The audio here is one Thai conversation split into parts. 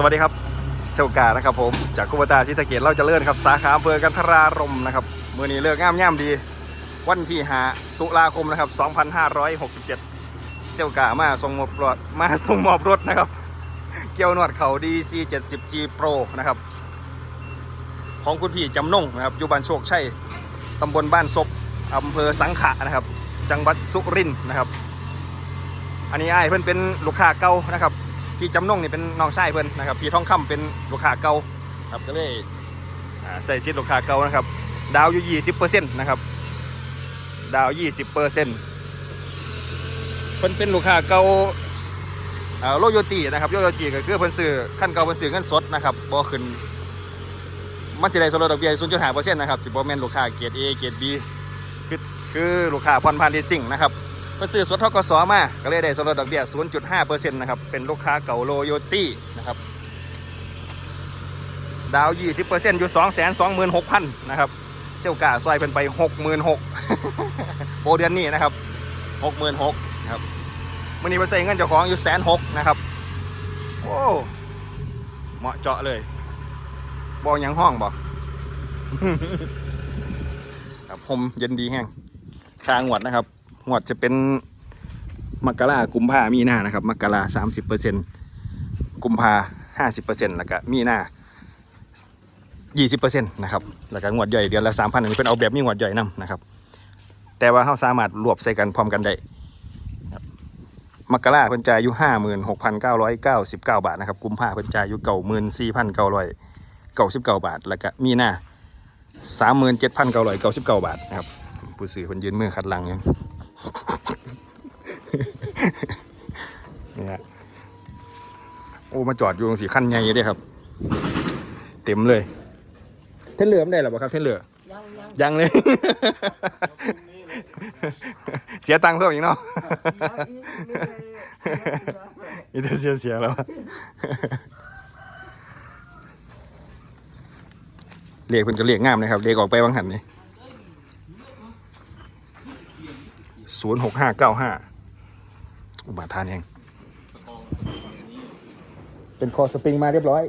สวัสดีครับเซลกานะครับผมจากกุบตาชิตาเกียรติเราจะเลื่อนครับ สาขาอำเภอกันทรารมนะครับมือนี้เลิกง่ามย่ำดี วันที่หาตุลาคมนะครับ 2567 เซลกามาส่งมอบรถมาส่งมอบรถนะครับ เกี่ยวนวดเขา DC 70G Pro นะครับ ของคุณพี่จำนงนะครับอยู่บ้านโชคชัยตำบลบ้านศพอำเภอสังขะนะครับ จังหวัดสุรินทร์นะครับ อันนี้ไอ้เพื่อนเป็นลูกค้าเก่านะครับ พี่จำนงนี่เป็นน้องชายเพื่อนนะครับพี่ทองคำเป็นลูกค้าเก่าครับก็เลยใส่ซิดลูกค้าเก่านะครับ ดาวอยู่20%นต์นะครับ ดาว20%เพิ่นเป็นลูกค้าเก่าโลโยตีนะครับโลโยตีก็คือเพิ่นซื้อขั้นเก่าเพิ่นซื้อเงินสดนะครับบ่ขึ้นมันสิได้ส่วนลดดอกเบี้ย0.5%นะครับสิบ่แม่นลูกค้าเกรด A เกรด B คือคือลูกค้าผ่อนผ่านลีสซิ่งนะครับ เพิ่นซื้อสดทกสมาก็เลยได้ส่วนลดดอกเบี้ย 0.5%นะครับเป็นลูกค้าเก่าโลโยตี้นะครับดาว 20%อยู่226,000นะครับเซลกาซอยเป็นไป 66,000โปรเดือนนี้นะครับ 66,000นะครับมื่อนี้ไปใส่เงินเจ้าของอยู่แสนหกนะครับโอ้เหมาะเจาะเลยบอยังห้องบอกครับผมเย็นดีแห้งคางหวดนะครับ งวดจะเป็นมกรากุมภามีนานะครับมกราสามสิบเปอร์เซ็นต์กุมภาห้าสิบเปอร์เซ็นต์แล้วก็มีนายี่สิบเปอร์เซ็นต์นะครับแล้วก็งวดใหญ่เดือนละสามพันอันนี้เป็นเอาแบบมีงวดใหญ่นํนะครับ แต่ว่าเขาสามารถรวบใส่กันพร้อมกันได้ครับมกราเพิ่นจ่ายอยู่ห้าหมื่นหกพันเก้าร้อยเก้าสิบเก้าบาทนะครับกุมภาเพิ่นจ่ายอยู่เก้าหมื่นสี่พันเก้าร้อยเก้าสิบเก้าบาท แล้วก็มีนาสามหมื่นเจ็ดพันเก้าร้อยเก้าสิบเก้าบาทนะครับผู้ซื้อเพิ่นยืนมือขัดหลังยัง นี่ฮะโอ้มาจอดอยู่ตรงสีขั้นใหญ่เลยครับ เต็มเลย เท่นเหลือไม่ได้หรอครับเท่นเหลือยังยังยังเลย เสียตังค์เพิ่มอีกเนาะอีกอีกอีกอีกอีกนี่จะเสียเสียแล้วเรียกเพิ่นก็เรียกงามนะครับเรียกออกไปบางหันนี่ศูนย์หกห้าเก้าห้า อุบาทานเองเป็นคอสปริงมาเรียบร้อย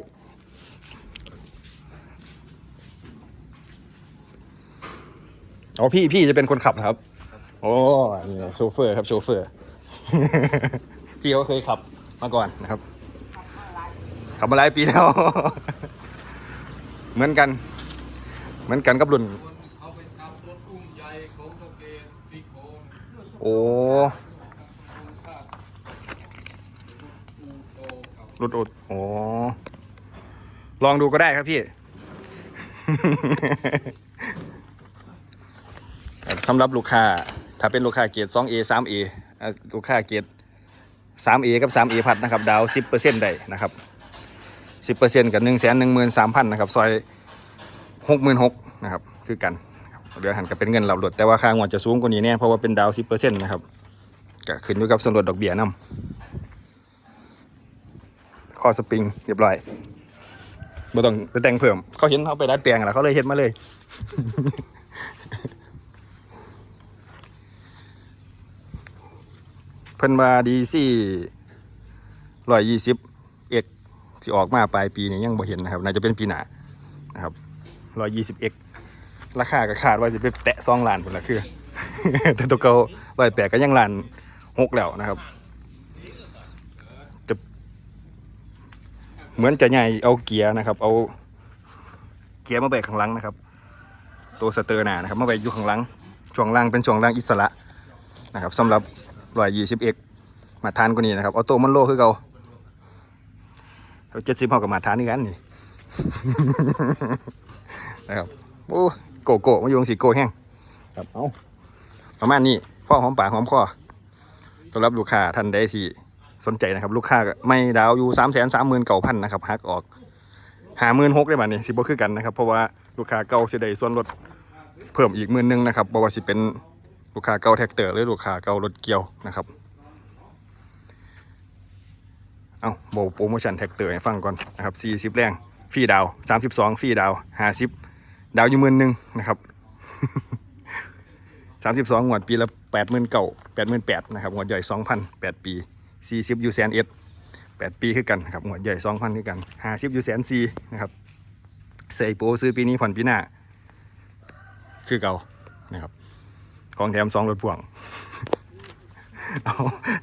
อ๋อพี่พี่จะเป็นคนขับนะครับ โอ้นี่โชเฟอร์ครับโชเฟอร์ พี่เขาเคยขับมาก่อนนะครับ ขับมาหลายปีแล้ว เหมือนกัน เหมือนกันกับรุ่นเอาไปทำรถกุ้งใหญ่ของโตเกนซีโครงโอ้ โตค รถอุดโอ้ลองดูก็ได้ครับพี่สำหรับลูกค้า ถ้าเป็นลูกค้าเกียรติ 2A 3A ลูกค้าเกียรติ 3A กับ 3A พัดนะครับ ดาว 10%ได้นะครับ 10%กับ 1 1 3 0 0 0นะครับ ซอย 66,000นะครับ คือกันเดี๋ยวหันกับเป็นเงินเราหลดแต่ว่าค่างวดจะสูงกว่านี้แน่เพราะว่าเป็นดาว 10%นะครับก็ขึ้นอยู่กับส่วนลดดอกเบี้ยนำ คอสปริงเรียบร้อยบ่ต้องไปแต่งเพิ่ม เขาเห็นเขาไปดัดแปลงแล้วเขาเลยเฮ็ดมาเลยเพิ่นว่าดีซี่ร้อยยี่สิบเอ็กที่ออกมาปลายปีนี้ยังบ่เห็นนะครับน่าจะเป็นปีหนานะครับร้อยยี่สิบเอ็กราคาก็คาดว่าจะไปแตะสองล้านพุ่นละคือ แต่ตัวเก่าร้อยแปดก็ยังล้านหกแล้วนะครับจะ เหมือนจะใหญ่เอาเกียร์นะครับ เอาเกียร์มาแบกข้างหลังนะครับ ตัวสเตอร์หนานะครับมาแบกอยู่ข้างหลังช่วงล่างเป็นช่วงล่างอิสระนะครับสำหรับร้อยยี่สิบเอ็กมาทานกว่านี้นะครับออโต้มันโลคือเก่าเจ็ดสิบเท่ากับมาทานนี่กันนี่นะครับโอ้โกโก้มาโยงสีโกแห้งครับเอาประมาณนี้พ่อหอมปากหอมคอสำหรับลูกค้าท่านใดที่ สนใจนะครับ ลูกค้าไม่ดาวอยู่สามแสนสามหมื่นเก้าพันนะครับหักออกหาหมื่นหกได้บ้านี่สิบ่คือกันนะครับ เพราะว่าลูกค้าเก่าสิได้ส่วนลดเพิ่มอีกหมื่นหนึ่งนะครับเพราะว่าสิเป็นลูกค้าเก่าแท็กเตอร์หรือลูกค้าเก่ารถเกี่ยวนะครับเอาโบโปรโมชั่นแท็กเตอร์ให้ฟังก่อนนะครับ 40 แรงฟรีดาว 32ฟรีดาว50 ดาวอยู่หมื่นหนึ่งนะครับ 32งวดปีละ8 0 0 0 0เก่า8 8 0 0 0นะครับงวดใหญ่ 2,000 8 ปี 40อยู่แสนเอ็ดแปดปีคือกันครับหมวดใหญ่สองพันคือกันหาสิบอยู่แสนสี่นะครับเสยโปซื้อปีนี้ผ่อนปีหน้า คือเก่านะครับของแถมสองรถพ่วงเอา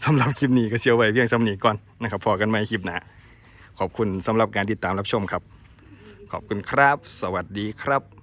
สำหรับคลิปนี้ก็เชียวไว้เพียงสำนีก่อนนะครับพอกันใหม่คลิปหน้าขอบคุณสำหรับการติดตามรับชมครับ ขอบคุณครับ สวัสดีครับ